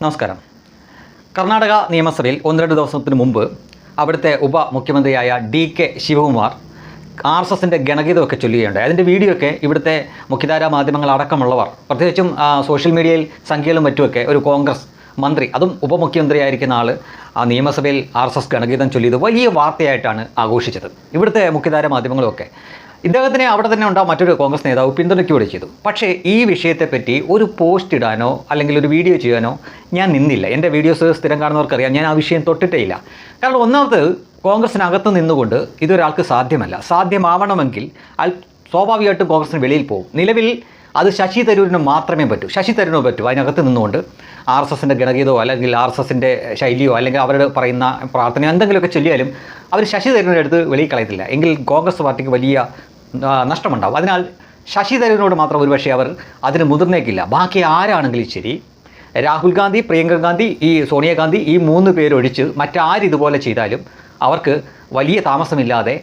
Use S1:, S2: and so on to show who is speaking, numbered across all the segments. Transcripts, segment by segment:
S1: നമസ്കാരം. കർണാടക നിയമസഭയിൽ ഒന്ന് രണ്ട് ദിവസത്തിന് മുമ്പ് അവിടുത്തെ ഉപമുഖ്യമന്ത്രിയായ D K Shivakumar R S എസിന്റെ ഗണഗീതമൊക്കെ ചൊല്ലുകയുണ്ടായി. അതിന്റെ വീഡിയോ ഒക്കെ ഇവിടുത്തെ മുഖ്യധാരാ മാധ്യമങ്ങൾ അടക്കമുള്ളവർ പ്രത്യേകിച്ചും സോഷ്യൽ മീഡിയയിൽ സംഖ്യകളും മറ്റുമൊക്കെ ഒരു കോൺഗ്രസ് മന്ത്രി അതും ഉപമുഖ്യമന്ത്രിയായിരിക്കുന്ന ആൾ ആ നിയമസഭയിൽ ആർ എസ് എസ് ഗണഗീതം ചൊല്ലിയത് വലിയ വാർത്തയായിട്ടാണ് ആഘോഷിച്ചത്. ഇവിടുത്തെ മുഖ്യധാര മാധ്യമങ്ങളുമൊക്കെ ഇദ്ദേഹത്തിനെ അവിടെ തന്നെ ഉണ്ടാവും മറ്റൊരു കോൺഗ്രസ് നേതാവ് പിന്തുണയ്ക്കുകയും ചെയ്തു. പക്ഷേ ഈ വിഷയത്തെപ്പറ്റി ഒരു പോസ്റ്റ് ഇടാനോ അല്ലെങ്കിൽ ഒരു വീഡിയോ ചെയ്യാനോ ഞാൻ നിന്നില്ല. എന്റെ വീഡിയോസ് സ്ഥിരം കാണുന്നവർക്കറിയാം. ഞാൻ ആ വിഷയം തൊട്ടിട്ടേ ഇല്ല. കാരണം ഒന്നാമത് കോൺഗ്രസിനകത്ത് നിന്നുകൊണ്ട് ഇതൊരാൾക്ക് സാധ്യമല്ല. സാധ്യമാവണമെങ്കിൽ സ്വാഭാവികമായിട്ടും കോൺഗ്രസിന് വെളിയിൽ പോകും നിലവിൽ അത് ശശി തരൂരിന് മാത്രമേ പറ്റൂ. ശശി തരൂരിന് പറ്റൂ. അതിനകത്ത് നിന്നുകൊണ്ട് ആർ എസ് എസിന്റെ ഗണഗീതമോ അല്ലെങ്കിൽ ആർ എസ് എസിന്റെ ശൈലിയോ അല്ലെങ്കിൽ അവരുടെ പറയുന്ന പ്രാർത്ഥനയോ എന്തെങ്കിലുമൊക്കെ ചൊല്ലിയാലും അവർ ശശി തരൂരിന്റെ അടുത്ത് വെളിയിൽ കളയത്തില്ല. എങ്കിൽ കോൺഗ്രസ് പാർട്ടിക്ക് വലിയ നഷ്ടമുണ്ടാവും. അതിനാൽ ശശി തരൂരിനോട് മാത്രം ഒരുപക്ഷെ അവർ അതിന് മുതിർന്നേക്കില്ല. ബാക്കി ആരാണെങ്കിലും ശരി രാഹുൽ ഗാന്ധി പ്രിയങ്ക ഗാന്ധി ഈ സോണിയാഗാന്ധി ഈ മൂന്ന് പേരൊഴിച്ച് മറ്റാരിതുപോലെ ചെയ്താലും അവർക്ക് വലിയ താമസമില്ലാതെ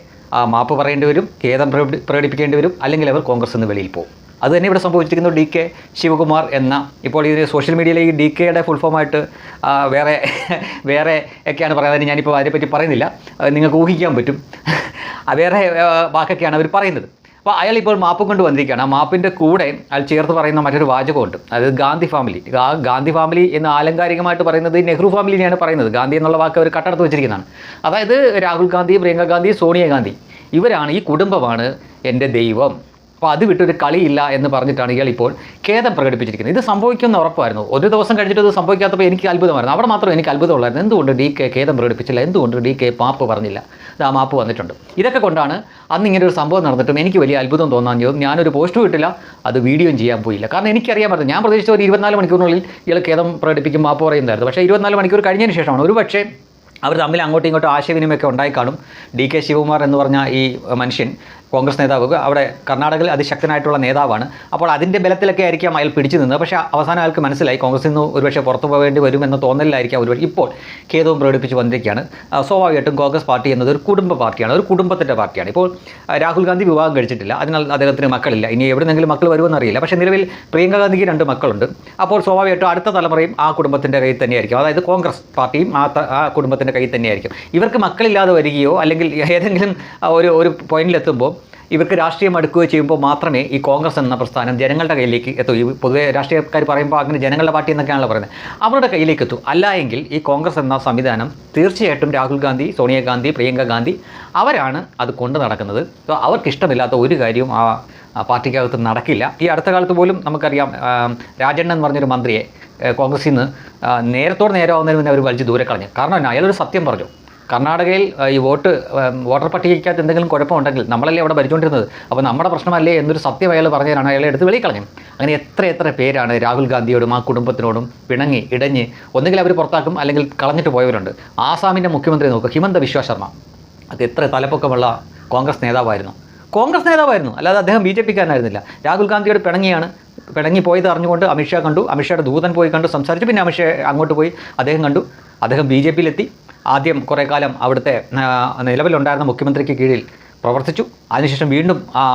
S1: മാപ്പ് പറയേണ്ടി വരും ഖേദം പ്രകടിപ്പിക്കേണ്ടി വരും അല്ലെങ്കിൽ അവർ കോൺഗ്രസ് നിന്ന് വെളിയിൽ പോകും. അത് തന്നെ ഇവിടെ സംഭവിച്ചിരിക്കുന്നു ഡി കെ ശിവകുമാർ എന്ന ഇപ്പോൾ ഇതിന് സോഷ്യൽ മീഡിയയിൽ ഈ ഡി കെയുടെ ഫുൾ ഫോമായിട്ട് വേറെ വേറെ ഒക്കെയാണ് പറയുന്നത്. ഞാനിപ്പോൾ അതിനെപ്പറ്റി പറയുന്നില്ല. നിങ്ങൾക്ക് ഊഹിക്കാൻ പറ്റും. വേറെ വാക്കൊക്കെയാണ് അവർ പറയുന്നത്. അപ്പോൾ അയാൾ ഇപ്പോൾ മാപ്പ് കൊണ്ട് വന്നിരിക്കുകയാണ്. ആ മാപ്പിന്റെ കൂടെ അയാൾ ചേർത്ത് പറയുന്ന മറ്റൊരു വാചകമുണ്ട്. അതായത് ഗാന്ധി ഫാമിലി ആ ഗാന്ധി ഫാമിലി എന്ന് ആലങ്കാരികമായിട്ട് പറയുന്നത് നെഹ്റു ഫാമിലിനെയാണ് പറയുന്നത്. ഗാന്ധി എന്നുള്ള വാക്ക് അവർ കട്ടെടുത്ത് വെച്ചിരിക്കുന്നതാണ്. അതായത് രാഹുൽ ഗാന്ധി പ്രിയങ്ക ഗാന്ധി സോണിയാഗാന്ധി ഇവരാണ് ഈ കുടുംബമാണ് എന്റെ ദൈവം. അപ്പോൾ അത് വിട്ടൊരു കളിയില്ല എന്ന് പറഞ്ഞിട്ടാണ് ഇയാൾ ഇപ്പോൾ ഖേദം പ്രകടിപ്പിച്ചിരിക്കുന്നത്. ഇത് സംഭവിക്കുമെന്ന് ഉറപ്പായിരുന്നു. ഒരു ദിവസം കഴിഞ്ഞിട്ട് ഇത് സംഭവിക്കാത്തപ്പോൾ എനിക്ക് അത്ഭുതമായിരുന്നു. അവിടെ മാത്രം എനിക്ക് അത്ഭുതമുള്ളായിരുന്നു. എന്തുകൊണ്ട് ഡി കെ ഖേദം പ്രകടിപ്പിച്ചില്ല? എന്തുകൊണ്ട് ഡി കെ മാപ്പ് പറഞ്ഞില്ല? ഇത് ആ മാപ്പ് വന്നിട്ടുണ്ട്. ഇതൊക്കെ കൊണ്ടാണ് അന്ന് ഇങ്ങനെ ഒരു സംഭവം നടന്നിട്ടും എനിക്ക് വലിയ അത്ഭുതം തോന്നാൻ ചെയ്തു ഞാനൊരു പോസ്റ്റ് ഇട്ടില്ല അത് വീഡിയോയും ചെയ്യാൻ പോയില്ല. കാരണം എനിക്കറിയാൻ പറ്റും ഞാൻ പ്രതീക്ഷിച്ച ഒരു ഇരുപത്തിനാല് മണിക്കൂറിനുള്ളിൽ ഇയാൾ ഖേദം പ്രകടിപ്പിക്കും മാപ്പ് പറയുന്നതായിരുന്നു. പക്ഷേ ഇരുപത്തിനാല് മണിക്കൂർ കഴിഞ്ഞതിന് ശേഷമാണ്. ഒരു പക്ഷേ അവർ തമ്മിൽ അങ്ങോട്ടും ഇങ്ങോട്ടും ആശയവിനിമയമൊക്കെ ഉണ്ടായിക്കാണും. ഡി കെ ശിവകുമാർ എന്ന് പറഞ്ഞ ഈ മനുഷ്യൻ കോൺഗ്രസ് നേതാവ് അവിടെ കർണാടകയിൽ അതിശക്തനായിട്ടുള്ള നേതാവാണ്. അപ്പോൾ അതിന്റെ ബലത്തിലൊക്കെ ആയിരിക്കാം അയാൾ പിടിച്ചു നിന്നത്. പക്ഷേ അവസാനം അയാൾക്ക് മനസ്സിലായി കോൺഗ്രസിൽ നിന്ന് ഒരുപക്ഷെ പുറത്തു പോകേണ്ടി വരുമെന്ന തോന്നലിലായിരിക്കാം ഒരുപക്ഷെ. ഇപ്പോൾ ഖേദവും പ്രകടിപ്പിച്ച് വന്നിരിക്കുകയാണ്. സ്വാഭാവികമായിട്ടും കോൺഗ്രസ് പാർട്ടി എന്നത് ഒരു കുടുംബ പാർട്ടിയാണ് ഒരു കുടുംബത്തിന്റെ പാർട്ടിയാണ്. ഇപ്പോൾ രാഹുൽ ഗാന്ധി വിവാഹം കഴിച്ചിട്ടില്ല. അതിനാൽ അദ്ദേഹത്തിന് മക്കളില്ല. ഇനി എവിടെന്നെങ്കിലും മക്കൾ വരുമെന്ന് അറിയില്ല. പക്ഷേ നിലവിൽ പ്രിയങ്ക ഗാന്ധിക്ക് രണ്ട് മക്കളുണ്ട്. അപ്പോൾ സ്വാഭാവികമായിട്ടും അടുത്ത തലമുറയും ആ കുടുംബത്തിന്റെ കയ്യിൽ തന്നെയായിരിക്കും. അതായത് കോൺഗ്രസ് പാർട്ടിയും ആ ആ കുടുംബത്തിന്റെ കയ്യിൽ തന്നെയായിരിക്കും. ഇവർക്ക് മക്കളില്ലാതെ വരികയോ അല്ലെങ്കിൽ ഏതെങ്കിലും ഒരു ഒരു പോയിന്റിലെത്തുമ്പോൾ ഇവർക്ക് രാഷ്ട്രീയം അടുക്കുകയോ ചെയ്യുമ്പോൾ മാത്രമേ ഈ കോൺഗ്രസ് എന്ന പ്രസ്ഥാനം ജനങ്ങളുടെ കയ്യിലേക്ക് എത്തൂ. ഈ പൊതുവെ രാഷ്ട്രീയക്കാർ പറയുമ്പോൾ അങ്ങനെ ജനങ്ങളുടെ പാർട്ടി എന്നൊക്കെയാണല്ലോ പറയുന്നത്. അവരുടെ കയ്യിലേക്ക് എത്തൂ. അല്ല എങ്കിൽ ഈ കോൺഗ്രസ് എന്ന സംവിധാനം തീർച്ചയായിട്ടും രാഹുൽ ഗാന്ധി സോണിയാഗാന്ധി പ്രിയങ്ക ഗാന്ധി അവരാണ് അത് കൊണ്ടു നടക്കുന്നത്. സോ അവർക്കിഷ്ടമില്ലാത്ത ഒരു കാര്യവും ആ പാർട്ടിക്കകത്ത് നടക്കില്ല. ഈ അടുത്ത കാലത്ത് പോലും നമുക്കറിയാം രാജണ്ണൻ എന്ന് പറഞ്ഞൊരു മന്ത്രിയെ കോൺഗ്രസിൽ നിന്ന് നേരത്തോട് നേരമാവുന്നതിന് മുന്നേ അവർ വലിച്ച് ദൂരെ കളഞ്ഞു. കാരണം? അയാളൊരു സത്യം പറഞ്ഞു. കർണാടകയിൽ ഈ വോട്ട് വോട്ടർ പട്ടികയ്ക്കകത്ത് എന്തെങ്കിലും കുഴപ്പമുണ്ടെങ്കിൽ നമ്മളല്ലേ അവിടെ ഭരിച്ചുകൊണ്ടിരുന്നത്? അപ്പോൾ നമ്മുടെ പ്രശ്നമല്ലേ എന്നൊരു സത്യം അയാൾ പറഞ്ഞതിനാണ് അയാളെ എടുത്ത് വെളിയിൽ കളഞ്ഞു അങ്ങനെ എത്ര എത്ര പേരാണ് രാഹുൽ ഗാന്ധിയോടും ആ കുടുംബത്തിനോടും പിണങ്ങി ഇടഞ്ഞ് ഒന്നുകിൽ അവർ പുറത്താക്കും അല്ലെങ്കിൽ കളഞ്ഞിട്ട് പോയവരുണ്ട്. ആസാമിന്റെ മുഖ്യമന്ത്രി നോക്കുക ഹിമന്ത വിശ്വ ശർമ്മ. അത് എത്ര തലപ്പൊക്കമുള്ള കോൺഗ്രസ് നേതാവായിരുന്നു. കോൺഗ്രസ് നേതാവായിരുന്നു അല്ലാതെ അദ്ദേഹം ബി ജെ പിക്കാരനായിരുന്നില്ല. രാഹുൽ ഗാന്ധിയോട് പിണങ്ങിയാണ് പിണങ്ങി പോയത് അറിഞ്ഞുകൊണ്ട് അമിത്ഷാ കണ്ടു അമിത്ഷായുടെ ദൂതൻ പോയി കണ്ടു സംസാരിച്ചു പിന്നെ അമിത്ഷാ അങ്ങോട്ട് പോയി അദ്ദേഹം കണ്ടു. അദ്ദേഹം ബി ജെ പിയിലെത്തി. ആദ്യം കുറേ കാലം അവിടുത്തെ നിലവിലുണ്ടായിരുന്ന മുഖ്യമന്ത്രിക്ക് കീഴിൽ പ്രവർത്തിച്ചു. അതിനുശേഷം വീണ്ടും ആ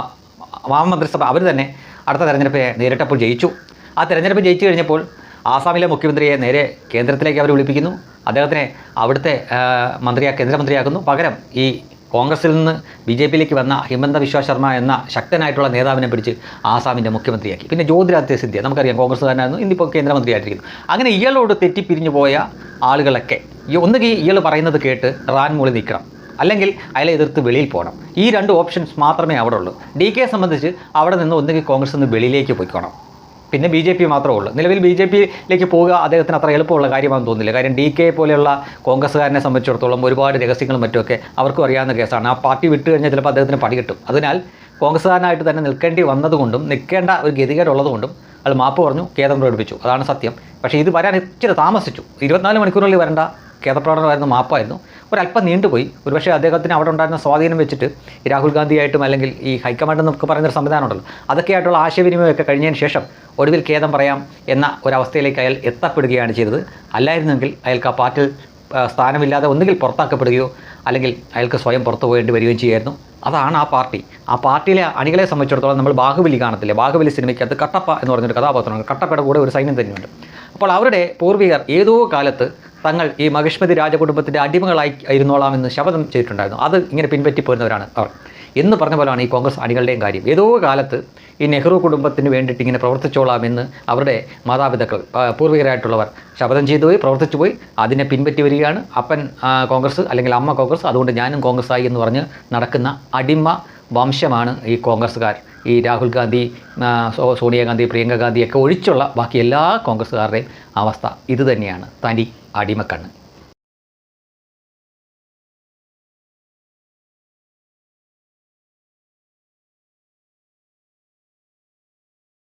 S1: മന്ത്രിസഭ അവർ തന്നെ അടുത്ത തെരഞ്ഞെടുപ്പ് നേരിട്ടപ്പോൾ ജയിച്ചു. ആ തെരഞ്ഞെടുപ്പ് ജയിച്ചു കഴിഞ്ഞപ്പോൾ ആസാമിലെ മുഖ്യമന്ത്രിയെ നേരെ കേന്ദ്രത്തിലേക്ക് അവർ വിളിപ്പിക്കുന്നു. അദ്ദേഹത്തിനെ അവിടുത്തെ മന്ത്രിയാ കേന്ദ്രമന്ത്രിയാക്കുന്നു. പകരം ഈ കോൺഗ്രസിൽ നിന്ന് ബി ജെ പിയിലേക്ക് വന്ന ഹിമന്ത വിശ്വ ശർമ്മ എന്ന ശക്തനായിട്ടുള്ള നേതാവിനെ പിടിച്ച് ആസാമിന്റെ മുഖ്യമന്ത്രിയാക്കി. പിന്നെ ജ്യോതിരാദിത്യ സിന്ധ്യ നമുക്കറിയാം കോൺഗ്രസ് തന്നെയായിരുന്നു ഇന്നിപ്പോൾ കേന്ദ്രമന്ത്രിയായിട്ടിരിക്കുന്നു. അങ്ങനെ ഇയാളോട് തെറ്റിപ്പിരിഞ്ഞു പോയ ആളുകളൊക്കെ ഒന്നുകിൽ ഇയാൾ പറയുന്നത് കേട്ട് റാൻ മൂളി നിൽക്കണം. അല്ലെങ്കിൽ അയാളെ എതിർത്ത് വെളിയിൽ പോകണം. ഈ രണ്ട് ഓപ്ഷൻസ് മാത്രമേ അവിടെ ഉള്ളൂ. ഡി കെയെ സംബന്ധിച്ച് അവിടെ നിന്ന് ഒന്നുകിൽ കോൺഗ്രസ് നിന്ന് വെളിയിലേക്ക് പോയിക്കോണം. പിന്നെ ബി ജെ പി മാത്രമേ ഉള്ളൂ. നിലവിൽ ബി ജെ പിയിലേക്ക് പോവുക അദ്ദേഹത്തിന് അത്ര എളുപ്പമുള്ള കാര്യമാണെന്ന് തോന്നുന്നില്ല. കാര്യം ഡി കെ പോലെയുള്ള കോൺഗ്രസ്സുകാരനെ സംബന്ധിച്ചിടത്തോളം ഒരുപാട് രഹസ്യങ്ങളും മറ്റുമൊക്കെ അവർക്കും അറിയാവുന്ന കേസാണ്. ആ പാർട്ടി വിട്ടു കഴിഞ്ഞാൽ ചിലപ്പോൾ അദ്ദേഹത്തിന് പണി കിട്ടും. അതിനാൽ കോൺഗ്രസ്സുകാരനായിട്ട് തന്നെ നിൽക്കേണ്ടി വന്നതുകൊണ്ടും നിൽക്കേണ്ട ഒരു ഗതികേടുള്ളതുകൊണ്ടും അത് മാപ്പ് പറഞ്ഞു കേന്ദ്രം പ്രകടിപ്പിച്ചു. അതാണ് സത്യം. പക്ഷേ ഇത് വരാൻ ഇച്ചിരി താമസിച്ചു. ഇരുപത്തിനാല് മണിക്കൂറിനുള്ളിൽ വരേണ്ട ഖേദപ്രകടനമായിരുന്നു മാപ്പായിരുന്നു. ഒരല്പം നീണ്ടുപോയി. ഒരുപക്ഷെ അദ്ദേഹത്തിന് അവിടെ ഉണ്ടായിരുന്ന സ്വാധീനം വെച്ചിട്ട് ഈ രാഹുൽ ഗാന്ധിയായിട്ടും അല്ലെങ്കിൽ ഈ ഹൈക്കമാൻഡ് എന്നൊക്കെ പറയുന്നൊരു സംവിധാനം ഉണ്ടല്ലോ. അതൊക്കെയായിട്ടുള്ള ആശയവിനിമയമൊക്കെ കഴിഞ്ഞതിന് ശേഷം ഒടുവിൽ ഖേദം പറയാം എന്ന ഒരവസ്ഥയിലേക്ക് അയാൾ എത്തപ്പെടുകയാണ് ചെയ്തത്. അല്ലായിരുന്നെങ്കിൽ അയാൾക്ക് ആ പാർട്ടിയിൽ സ്ഥാനമില്ലാതെ ഒന്നുകിൽ പുറത്താക്കപ്പെടുകയോ അല്ലെങ്കിൽ അയാൾക്ക് സ്വയം പുറത്തു പോകേണ്ടി വരികയും ചെയ്യായിരുന്നു. അതാണ് ആ പാർട്ടി. ആ പാർട്ടിയിലെ അണികളെ സംബന്ധിച്ചിടത്തോളം നമ്മൾ ബാഹുബലി കാണത്തില്ല? ബാഹുബലി സിനിമയ്ക്കകത്ത് കട്ടപ്പ എന്ന് പറഞ്ഞൊരു കഥാപാത്രമാണ് കട്ടപ്പയുടെ കൂടെ ഒരു സൈന്യം തന്നെയുണ്ട്. അപ്പോൾ അവരുടെ പൂർവികർ ഏതോ കാലത്ത് തങ്ങൾ ഈ മഹിഷ്മതി രാജകുടുംബത്തിന്റെ അടിമകളായി ഇരുന്നോളാമെന്ന് ശപഥം ചെയ്തിട്ടുണ്ടായിരുന്നു. അത് ഇങ്ങനെ പിൻപറ്റി പോരുന്നവരാണ് അവർ. എന്ന് പറഞ്ഞ പോലെയാണ് ഈ കോൺഗ്രസ് അണികളുടെയും കാര്യം. ഏതോ കാലത്ത് ഈ നെഹ്റു കുടുംബത്തിന് വേണ്ടിയിട്ട് ഇങ്ങനെ പ്രവർത്തിച്ചോളാമെന്ന് അവരുടെ മാതാപിതാക്കൾ പൂർവികരായിട്ടുള്ളവർ ശപഥം ചെയ്തു പോയി പ്രവർത്തിച്ചു പോയി. അതിനെ പിൻപറ്റി വരികയാണ്. അപ്പൻ കോൺഗ്രസ് അല്ലെങ്കിൽ അമ്മ കോൺഗ്രസ്. അതുകൊണ്ട് ഞാനും കോൺഗ്രസ്സായി എന്ന് പറഞ്ഞ് നടക്കുന്ന അടിമ വംശമാണ് ഈ കോൺഗ്രസ്സുകാർ. ഈ രാഹുൽ ഗാന്ധി സോണിയാഗാന്ധി പ്രിയങ്ക ഗാന്ധിയൊക്കെ ഒഴിച്ചുള്ള ബാക്കി എല്ലാ കോൺഗ്രസ്സുകാരുടെയും അവസ്ഥ ഇതുതന്നെയാണ്. തനി അടിമക്കണ്ണ്.